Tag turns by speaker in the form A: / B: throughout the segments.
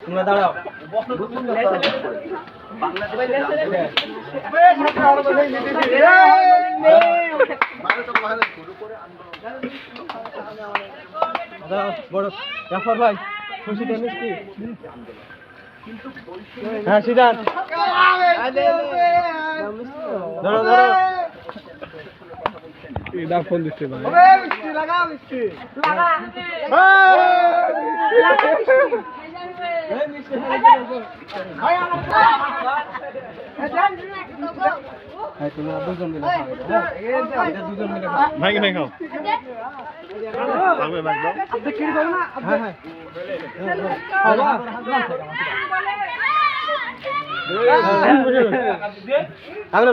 A: তোমরা দাঁড়াও বড় জাফর ভাই খুশিটা মিষ্টি হ্যাঁ সিদ্ধান্ত। ধরো ধরো ফোন দিচ্ছে ভাই হ্যাঁ হ্যাঁ?
B: ভাই ভাই খাও লাগবে লাগবে
A: হ্যাঁ হ্যাঁ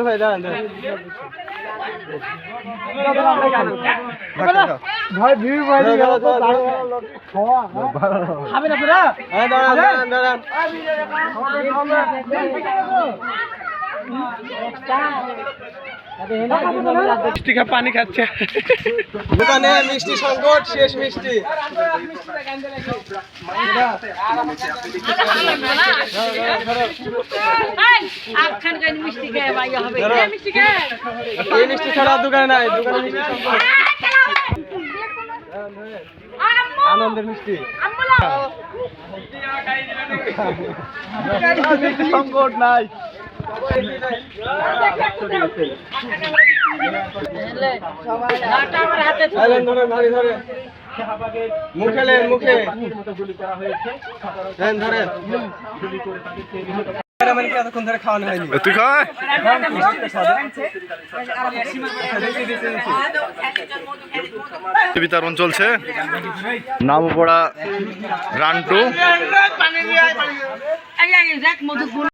A: ভাই দাঁড়ান ভাই ভিড় ভাই খাবেন আপনারা হ্যাঁ দাঁড়ান দাঁড়ান দাঁড়ান।
B: মিষ্টি খা পানি খাচ্ছে।
A: দোকানে মিষ্টি সংকট শেষ মিষ্টি।
C: মিষ্টি খেয়ে ভাইয়া হবে
A: ধরো।
C: মিষ্টি খেয়ে
A: এই মিষ্টি ছাড়া দোকানে নাই দোকানে মিষ্টি সংকট। আনন্দের মিষ্টি। মিষ্টি সংকট নাই। মুখে লেন মুখে ধরে
B: তুই খায় বিতরণ চলছে নামপড়া রান্টু।
C: দেখ মধুপুর